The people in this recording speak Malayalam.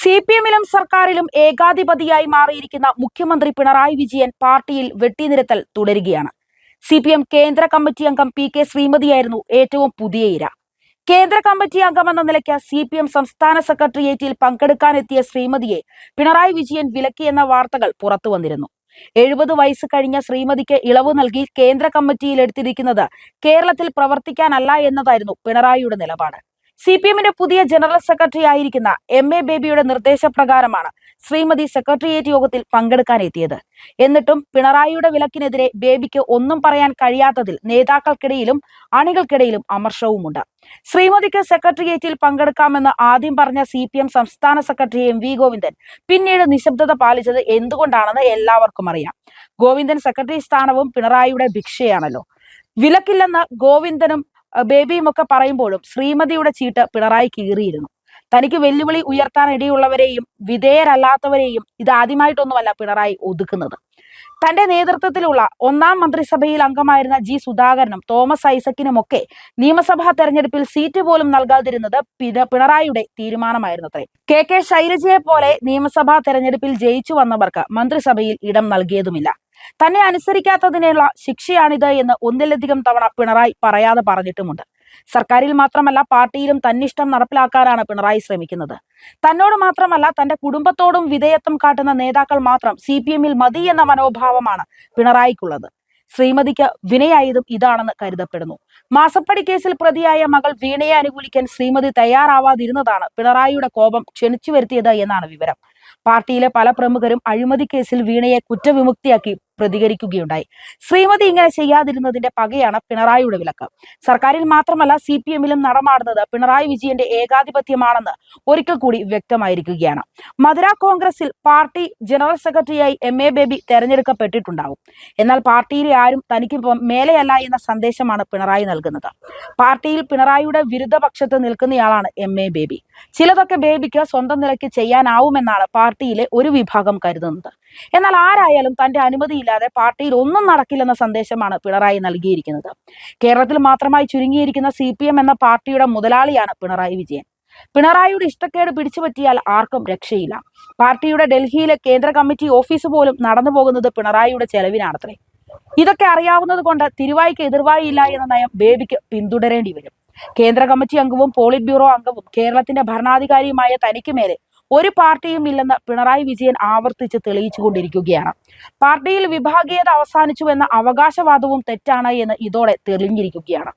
സി പി എമ്മിലും സർക്കാരിലും ഏകാധിപതിയായി മാറിയിരിക്കുന്ന മുഖ്യമന്ത്രി പിണറായി വിജയൻ പാർട്ടിയിൽ വെട്ടിനിരത്തൽ തുടരുകയാണ്. സി പി എം കേന്ദ്ര കമ്മിറ്റി അംഗം പി കെ ശ്രീമതിയായിരുന്നു ഏറ്റവും പുതിയ ഇര. കേന്ദ്ര കമ്മിറ്റി അംഗമെന്ന നിലയ്ക്ക് സി പി എം സംസ്ഥാന സെക്രട്ടേറിയറ്റിൽ പങ്കെടുക്കാനെത്തിയ ശ്രീമതിയെ പിണറായി വിജയൻ വിലക്കിയെന്ന വാർത്തകൾ പുറത്തു വന്നിരുന്നു. എഴുപത് വയസ്സ് കഴിഞ്ഞ ശ്രീമതിക്ക് ഇളവ് നൽകി കേന്ദ്ര കമ്മിറ്റിയിൽ എടുത്തിരിക്കുന്നത് കേരളത്തിൽ പ്രവർത്തിക്കാനല്ല എന്നതായിരുന്നു പിണറായിയുടെ നിലപാട്. സി പി എമ്മിന്റെ പുതിയ ജനറൽ സെക്രട്ടറി ആയിരിക്കുന്ന എം എ ബേബിയുടെ നിർദ്ദേശപ്രകാരമാണ് ശ്രീമതി സെക്രട്ടേറിയറ്റ് യോഗത്തിൽ പങ്കെടുക്കാനെത്തിയത് എന്നിട്ടും പിണറായിയുടെ വിലക്കിനെതിരെ ബേബിക്ക് ഒന്നും പറയാൻ കഴിയാത്തതിൽ നേതാക്കൾക്കിടയിലും അണികൾക്കിടയിലും അമർഷവുമുണ്ട്. ശ്രീമതിക്ക് സെക്രട്ടേറിയറ്റിൽ പങ്കെടുക്കാമെന്ന് ആദ്യം പറഞ്ഞ സി പി എം സംസ്ഥാന സെക്രട്ടറി എം വി ഗോവിന്ദൻ പിന്നീട് നിശബ്ദത പാലിച്ചത് എന്തുകൊണ്ടാണെന്ന് എല്ലാവർക്കും അറിയാം. ഗോവിന്ദൻ സെക്രട്ടറി സ്ഥാനവും പിണറായിയുടെ ഭിക്ഷയാണല്ലോ. വിലക്കില്ലെന്ന് ഗോവിന്ദനും ബേബിയും ഒക്കെ പറയുമ്പോഴും ശ്രീമതിയുടെ ചീട്ട് പിണറായി കീറിയിരുന്നു. തനിക്ക് വെല്ലുവിളി ഉയർത്താൻ ഇടയുള്ളവരെയും വിധേയരല്ലാത്തവരെയും ഇത് ആദ്യമായിട്ടൊന്നുമല്ല പിണറായി ഒതുക്കുന്നത്. തന്റെ നേതൃത്വത്തിലുള്ള ഒന്നാം മന്ത്രിസഭയിൽ അംഗമായിരുന്ന ജി സുധാകരനും തോമസ് ഐസക്കിനുമൊക്കെ നിയമസഭാ തെരഞ്ഞെടുപ്പിൽ സീറ്റ് പോലും നൽകാതിരുന്നത് പിണറായിയുടെ തീരുമാനമായിരുന്നു അത്രേ കെ കെ ശൈലജയെ പോലെ നിയമസഭാ തെരഞ്ഞെടുപ്പിൽ ജയിച്ചു വന്നവർക്ക് മന്ത്രിസഭയിൽ ഇടം നൽകിയതുമില്ല. തന്നെ അനുസരിക്കാത്തതിനുള്ള ശിക്ഷയാണിത് എന്ന് ഒന്നിലധികം തവണ പിണറായി പറയാതെ പറഞ്ഞിട്ടുമുണ്ട്. സർക്കാരിൽ മാത്രമല്ല പാർട്ടിയിലും തന്നിഷ്ടം നടപ്പിലാക്കാനാണ് പിണറായി ശ്രമിക്കുന്നത്. തന്നോട് മാത്രമല്ല തന്റെ കുടുംബത്തോടും വിധേയത്വം കാട്ടുന്ന നേതാക്കൾ മാത്രം സി പി എമ്മിൽ മതി എന്ന മനോഭാവമാണ് പിണറായിക്കുള്ളത്. ശ്രീമതിക്ക് വിനയായതും ഇതാണെന്ന് കരുതപ്പെടുന്നു. മാസപ്പടി കേസിൽ പ്രതിയായ മകൾ വീണയെ അനുകൂലിക്കാൻ ശ്രീമതി തയ്യാറാവാതിരുന്നതാണ് പിണറായിയുടെ കോപം ക്ഷണിച്ചു വരുത്തിയത് എന്നാണ് വിവരം. പാർട്ടിയിലെ പല പ്രമുഖരും അഴിമതി കേസിൽ വീണയെ കുറ്റവിമുക്തിയാക്കി പ്രതികരിക്കുകയുണ്ടായി. ശ്രീമതി ഇങ്ങനെ ചെയ്യാതിരുന്നതിന്റെ പകയാണ് പിണറായിയുടെ വിലക്ക്. സർക്കാരിൽ മാത്രമല്ല സി പി എമ്മിലും നടമാടുന്നത് പിണറായി വിജയന്റെ ഏകാധിപത്യമാണെന്ന് ഒരിക്കൽ കൂടി വ്യക്തമായിരിക്കുകയാണ്. മധുര കോൺഗ്രസിൽ പാർട്ടി ജനറൽ സെക്രട്ടറിയായി എം എ ബേബി തെരഞ്ഞെടുക്കപ്പെട്ടിട്ടുണ്ടാവും. എന്നാൽ പാർട്ടിയിലെ ആരും തനിക്ക് മേലെയല്ല എന്ന സന്ദേശമാണ് പിണറായി നൽകുന്നത്. പാർട്ടിയിൽ പിണറായിയുടെ വിരുദ്ധ പക്ഷത്ത് നിൽക്കുന്നയാളാണ് എം എ ബേബി. ചിലതൊക്കെ ബേബിക്ക് സ്വന്തം നിലയ്ക്ക് ചെയ്യാനാവുമെന്നാണ് പാർട്ടിയിലെ ഒരു വിഭാഗം കരുതുന്നത്. എന്നാൽ ആരായാലും തന്റെ അനുമതിയില്ലാതെ പാർട്ടിയിൽ ഒന്നും നടക്കില്ലെന്ന സന്ദേശമാണ് പിണറായി നൽകിയിരിക്കുന്നത്. കേരളത്തിൽ മാത്രമായി ചുരുങ്ങിയിരിക്കുന്ന സി എന്ന പാർട്ടിയുടെ മുതലാളിയാണ് പിണറായി വിജയൻ. പിണറായിയുടെ ഇഷ്ടക്കേട് പിടിച്ചുപറ്റിയാൽ ആർക്കും രക്ഷയില്ല. പാർട്ടിയുടെ ഡൽഹിയിലെ കേന്ദ്ര കമ്മിറ്റി ഓഫീസ് പോലും നടന്നു പോകുന്നത് പിണറായിയുടെ ചെലവിനാണത്രേ. ഇതൊക്കെ അറിയാവുന്നത് കൊണ്ട് തിരുവായിക്ക് എതിർവായില്ല എന്ന നയം ബേബിക്ക് പിന്തുടരേണ്ടി വരും. കേന്ദ്ര കമ്മിറ്റി അംഗവും പോളിറ്റ് ബ്യൂറോ അംഗവും കേരളത്തിന്റെ ഭരണാധികാരിയുമായ തനിക്ക് മേലെ ഒരു പാർട്ടിയും ഇല്ലെന്ന് പിണറായി വിജയൻ ആവർത്തിച്ച് തെളിയിച്ചു കൊണ്ടിരിക്കുകയാണ് പാർട്ടിയിൽ വിഭാഗീയത അവസാനിച്ചു എന്ന അവകാശവാദവും തെറ്റാണ് എന്ന് ഇതോടെ തെളിഞ്ഞിരിക്കുകയാണ്.